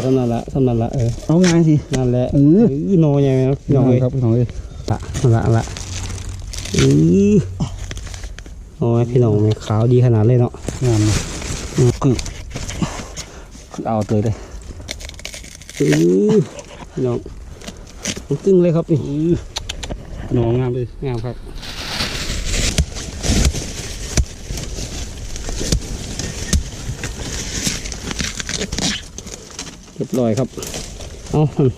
อทำนันละทำนันละเออเอาง่ายสินั่นแหละเออเออโนใหญ่ไหมครับพี่น้องเอ้ยครับพี่น้องเอ้ยละละละเออโอ้ยพี่น้องขาวดีขนาดเลยเนาะงามนะคือเอาเตยเลยเออพี่น้องตึ้งเลยครับนี่หนองงามเลยงามครับเรีย บร้อยครับ เอาหั่น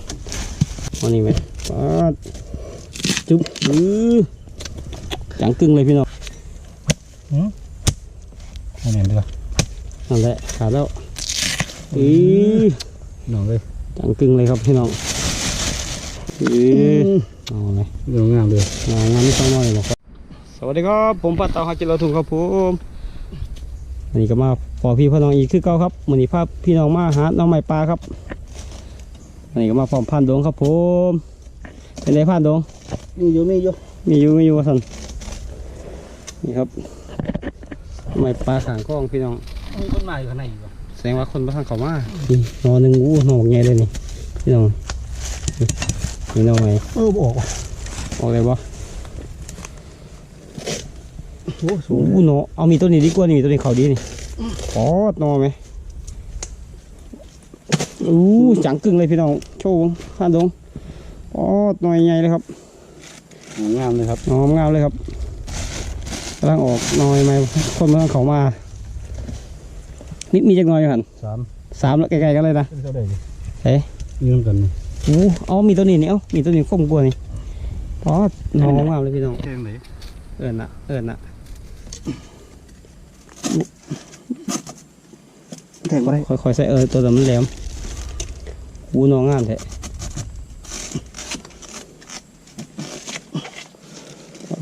เอานี่ไหมปาดจุ๊บอือจังกึ่งเลยพี่น้องเอาเนียนดีกว่านั่นแหละขาดแล้วอือหนองเลยจังกึ่งเลยครับพี่น้องอือเอาเลยหนองงามเลยงานงานนี้ต้องน้อยหรอกครับสวัสดีครับ ผมปัตเตาฮาจิเราทุงครับผมวั นนี้ก็มาพอพี่พ่อน้องอีกคือเก่าครับวันนี้พาพี่น้องมาหาน้องใหม่ปลาครับวันนี้ก็มาพร้อมพันดงครับผมเป็นไงพันดงมีอยู่มีอยู่มีอยู่มีอยู่ว่าสันนี่ครับน้องใหม่ปลาขางกล้องพี่น้องมีต้นไม้อยู่ข้างในอยู่แสดงว่าคนมาทางเขามานี่นอนหนึ่งอู้นอนใหญ่เลยนี่พี่น้องนี่น้องใหม่เออบอกออกเลยบ่ โอ้สูงอู้เนาะเอามีตัวนี้ดีกว่านี่มีตัวนี้เขาดีนี่ปอดนอไหมอู้จังกึ่งเลยพี่น้องโชว์ข้านดงปอดหน่อยใหญ่เลยครับหนองงามเลยครับหอมงามเลยครับกำลังออกหน่อยไหมคนมาทางเขามานี่มีจักหน่อยอยู่หันสามสามแล้วใกล้ๆกันเลยนะเป็นเท่าไหร่ดิเอ๊ะยืมกันอู้เอามีตัวนี้นี่เอ้ามีตัวนี้คมกว่านี่ปอดหอมงามเลยพี่น้องแค่ไหนเอิญนะเอิญนะ แทงก็ได้ค่อยๆใส่เอิญตัวแต่มันแหลมหูน้องงามแท้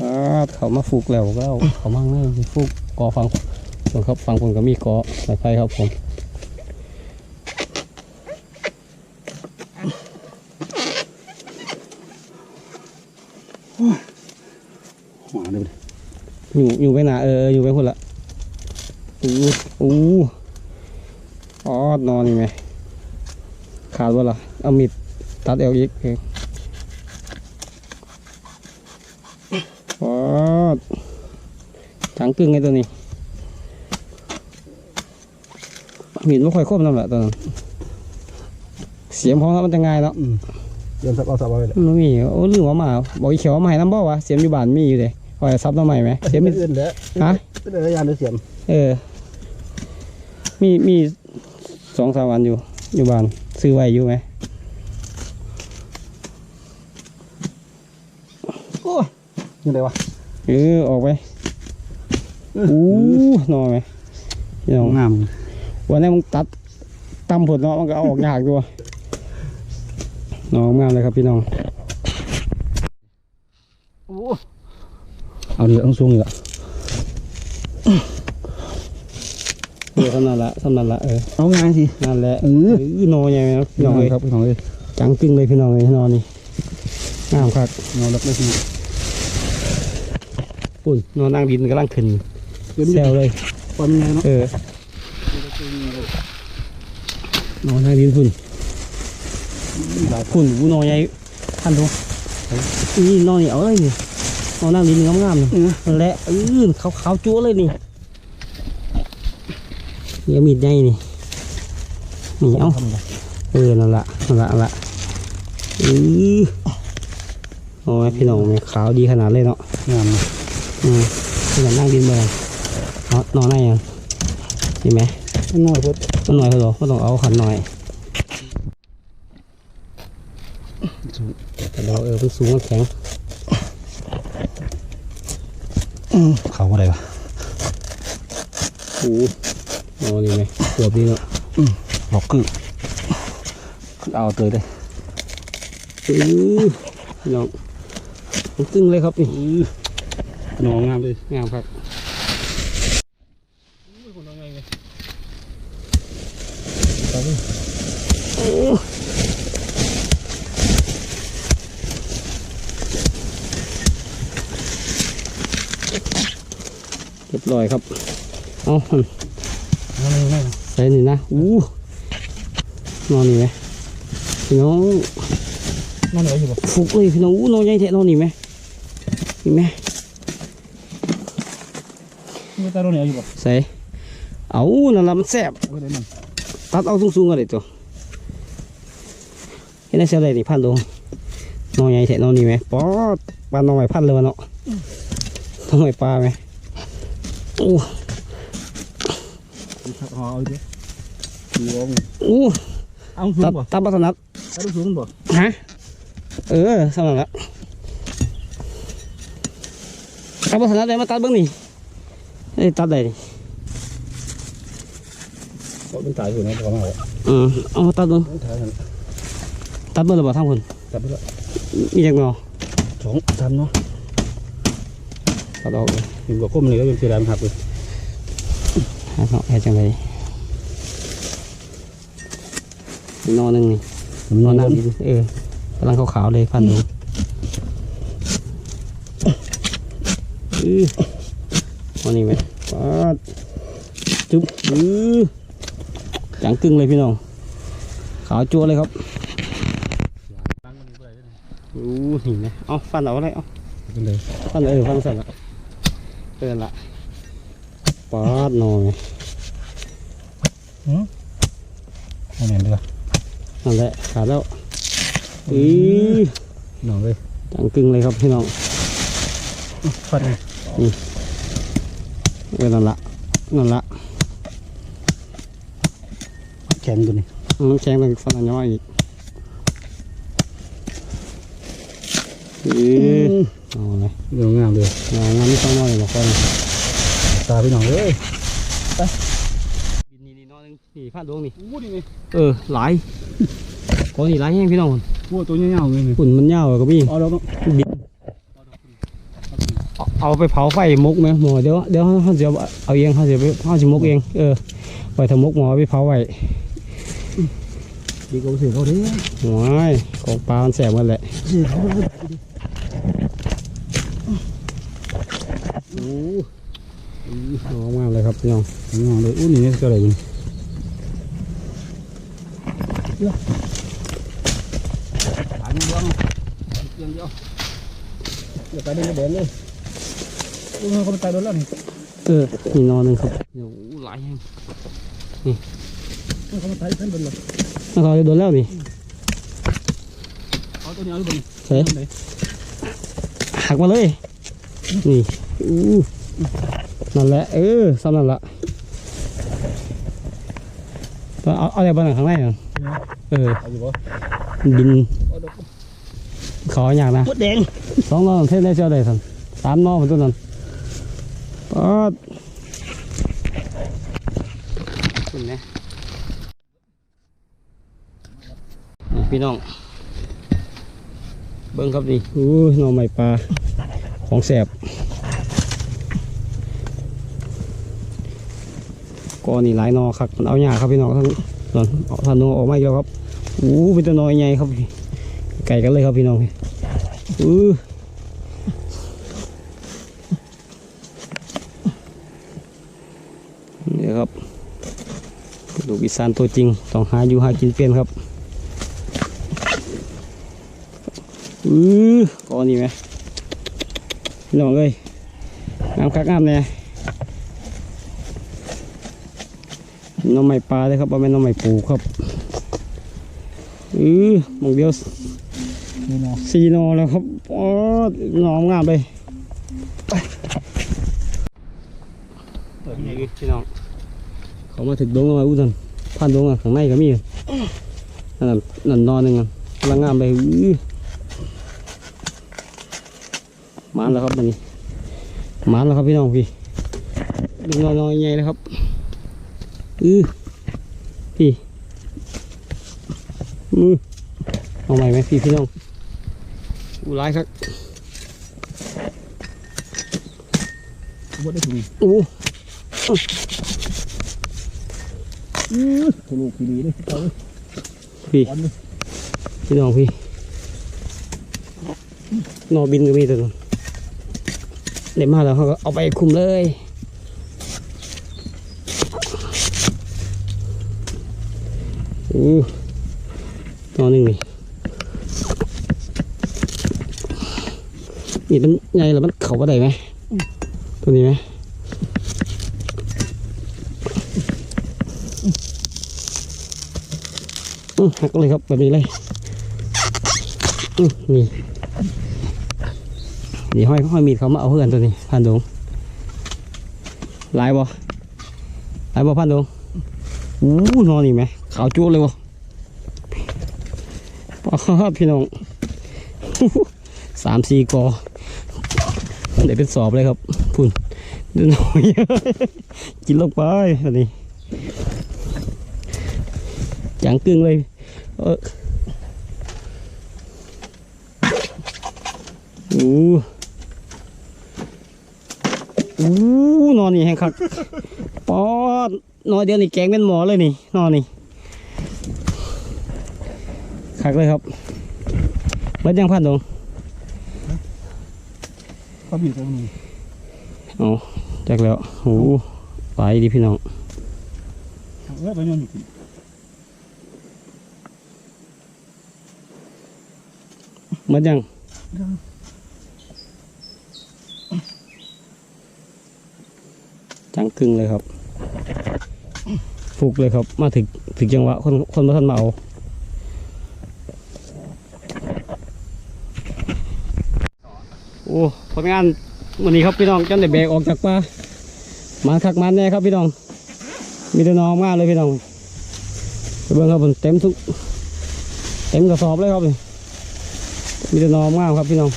อ่าเขามาฟูกแล้วก็เอาเขามั่งเลยฟูกกอฟังส่วนครับฟังคนก็มีกอสายไฟครับผมหมาเลยอยู่อยู่ไปหนาเอออยู่ไปคนละ อู้อู้อ๋อนอนนี่ไหมขาดวะล่ะเอามีดตัดเอวอีกเอออ๋อจังกึ่งไงตัวนี้ มีดไม่ค่อยคมน้ำแหละตัวนั้นเสียมพร้อมแล้วมันจะง่ายเนาะอืมเดินสับเอาสับเอาไปเลยมันมีโอ้ลืมว่ามาบอกอีเขียวว่ามาให้น้ำบ่วะเสียมอยู่บ้านมีอยู่เลยคอยซับน้ำใหม่ไหมเสียมมีอื่นแล้วฮะเป็นอะไรยานหรือเสียม เออ มีมีสองสามวันอยู่ อยู่บ้าน ซื้อไว้อยู่ไหมโอ้ยยังไงวะเออออกไปอู้หนอไหมพี่น้องงามวันนี้มึงตัดตำผลเนาะมันก็เอาออกยากด้วยน้องงามเลยครับพี่น้องโอ้เอาเรือต้องสูงอยู่ละ เออทำนั่นละทำนั่นละเออเอาง่ายสินั่นแหละเออเออหนอใหญ่ไหมครับพี่น้องเลยครับพี่น้องเอ้ยจังกึ่งเลยพี่น้องเลยนอนนี่งามครับเงาลักเลยพี่ปุ่นนอนนั่งดินกำลังขึ้นเป็นแซวเลยความไงเนาะเออนอนนั่งดินพุ่นพุ่นกูนอนใหญ่พันทุนี่นอนนี่เอาเลยนี่นอนนั่งดินงามๆนี่นั่นแหละเออขาวขาวๆจั๊วเลยนี่นี่ เอามีดใหญ่นี่นี่เอาเออนั่นละนั่นละนั่นละเออโอ้ยพี่น้องแม่ขาวดีขนาดเลยเนาะงามนะอืมพี่น้องนั่งดินไปนอนนอนได้ยังนี่ไหมน้อยพดมันหน่อยเหรอก็ต้องเอาขันหน่อยแต่เราเออมันสูงมันแข็งเขาอะไรวะโอ้ โหนี่ไหมเกือบดีเนาะหลอกคือเอาเตยเลยอื้อพี่น้องมันตึงเลยครับนี่หนองงามเลยงามครับเรียบร้อยครับ เอาหั่นนั่นนั่น ใส่นี่นะอู้นอนนี่ไหมพี่น้องนั่นเหลือยู่บ่ฟุกเลยพี่น้องอู้นอนใหญ่แท้นอนนี่ไหมนี่ไหมมีตาโดนเหลืออยู่บ่ใส่เอานั่นละมันแซ่บตัดเอาสูงๆกันเลยตัวเห็นได้เสียเลยนี่พันลงนอนใหญ่แท้นอนนี่ไหมป๊อดปลานองใหม่พันเลยวะเนาะน้องใหม่ปลาไหมโอ้ ห่อเอาดิดูเอาโอ้เอาสูตังดบ่ตัดบัตรนัดเอาสูงบ่ฮะเออสำนักละตัดบัตรนัดเลยมาตัดเบิ้งนี่เอ้ยตัดได้นี่ก็เป็นตายอยู่นะประมาณอืมเอามาตัดเบิ้งตายตัดเบิ้งหรือเปล่าทั้งคนจับไปแล้วมีจังเนาะสองสามเนาะตัดออกเลยเห็นบ่ก้มเลยก็เป็นสีดำครับเลย หาเนาะเฮ็ดจังไดนอนหนึงนี่นอนน้ำอยู่เออกำลังขาวๆเลยพันดูอือวันนี้ไหมปาดจุ๊บอือจังกึ่งเลยพี่น้อง ขาวจั่วเลยครับอู้หินไหมเอาฟันเอาอะไรเอาเป็นเลยฟันเออฟันสั่นละเตือนละ ปาดนอนไงเอาเนี่ยเด้อนั่นแหละขาดแล้วอือน้องเลยจังกึ่งเลยครับพี่น้องฟัดเลยเออนั่นละนั่นละแข็งตัวนี้น้ำแข็งต้องฟันอันยมาอีกเออเอาเลยเดี๋ยวงามเลยงานงานไม่ต้องน้อยหรอกคนตาพี่น้องเอ้ยบินนี่นี่น้อยนึงนี่พลาดดวงนี่อู้นี่นี่เออหลายคนนี่หลายแห้งพี่น้องอู้ตัวเงี้ยวๆเลยนี่ฝุ่นมันยาวก็มีเอาแล้วเนาะบินเอาเอาไปเผาไฟมกไหมหมอเดี๋ยวเดี๋ยวเขาจะเอาเองเขาจะไปเขาจะมกเองเออไปทำมกหมอไปเผาไว้ดีกว่าเสือเขาเด้อโอ้ยของปลามันแสบหมันแหละเสือเขาเลยโอ้ น้องมากเลยครับพี่น้องงามเลยอู้นี่นี่ก็อะไรอยู่ตายมันบ้างเดียวเดียวเดี๋ยวตายได้ไม่เด่นเลยอู้เขาตายโดนแล้วนี่เออนี่นอนหนึ่งครับโอ้โหหลายแห้งเขาตายเพิ่นเป็นเลยน่าจะโดนแล้วนี่เอาตัวนี้เอาตัวนี้เสร็จหักมาเลยนี่อู้ นั่นแหละ เออซ้ำนั่นละเอาเอาอะไรบ้างข้างในน่ะเออเอาอยู่บ่บินเอาดอกขออย่างนะมดแดงสองนอนเท่ได้เจ้าได้สันสามนอนเป็นตัวนั้นปอดขึ้นนะนี่พี่น้อง เบิ้งครับนี่อู้หน่อไม้ปลาของแสบ ก็นี่หลายนอครับมันเอาหญ้าครับพี่น้องท่านนั่นท่านนอออกมาอีกแล้วครับอู้เป็นตัวนอยใหญ่ครับไก่กันเลยครับพี่น้องอู้นี่ครับลูกอีสานตัวจริงต้องหาอยู่หากินเป็นครับอือก้อนนี่ไหมพี่น้องเอ้ยงามคักงามแน่ห น้องใหม่ปลาเลยครับว่าเป็นหน้องใหม่ปูครับอือมองเดียวนี่เนาะสี่หนอแล้วครับอ๋อหนอมงามเลยนี่พี่น้องเขามาถึงดงมาอุ้ยทันพันดงอะข้างในก็มีนั่นนะนั่นนอนหนึ่งอะกำลังงามเลยอื้อมาแล้วครับวันนี้มาแล้วครับพี่น้องพี่ดึงน้อยๆใหญ่เลยครับ อือพี่มือเอาใหม่ไหมพี่พี่น้องอู้ร้ายครับมดได้ถุงอู้ถุงลูกพี่ดีเลยเอาเลยพี่วันเลยพี่น้องพี่นอบินก็มีตัวนึงเด็ดมาแล้วเขาก็เอาไปคุมเลย อู้นอนหนึ่งนี่นี่มันใหญ่แล้วมันเข่าบ่ได้ไหมตัวนี้ไหมอือหักเลยครับแบบนี้เลยอือนี่นี่ห้อยห้อยมีดเขามาเอาเพื่อนตัวนี้พันดงลายบ่ลายบ่พันดงอู้นอนนี่ไหม ขาวจุ๊เลยวะป้าพี่น้องสามสี่กอเดี๋ยวเป็นสอบเลยครับพุ่นดูหน่อยกินลงไปอันนี้จังกึ่งเลยเอออู้อู้นอนนี่แห้งคักปอดนอนเดียวนี่แกงเป็นหมอเลยนี่นอนนี่ คักเลยครับเบิดยังพันดงเขาบีบตรงนี้อ๋อจักแล้วโอ้ไปดิพี่น้องเออไปโยนอยู่กินหมดยังจังกึ่งเลยครับฟุกเลยครับ มาถึงถึงจังหวะคนคนมาทันมาเอา อ้ผลงานวันนี้ครับพี่น้องจันได้แบกออกจากป่ามาคักมันแน่ครับพี่น้อง มีแต่น้องมากเลยพี่น้องเบิ่งครับผมเต็มทุกเต็มกระสอบเลยครับมีแต่หนองมากครับพี่น้อง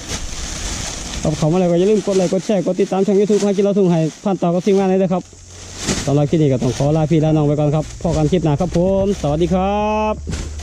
ขอบเขามาแล้วก็อย่าลืมกดไลค์กดแชร์กดติดตามช่องยูทูบให้กินเราทุ่งให้ผ่านต่อกับทีมงานเลยนะครับสำหรับคลิปนี้ก็ต้องขอลาพี่ลาน้องไปก่อนครับพอกันคลิปหน้าครับผม สวัสดีครับ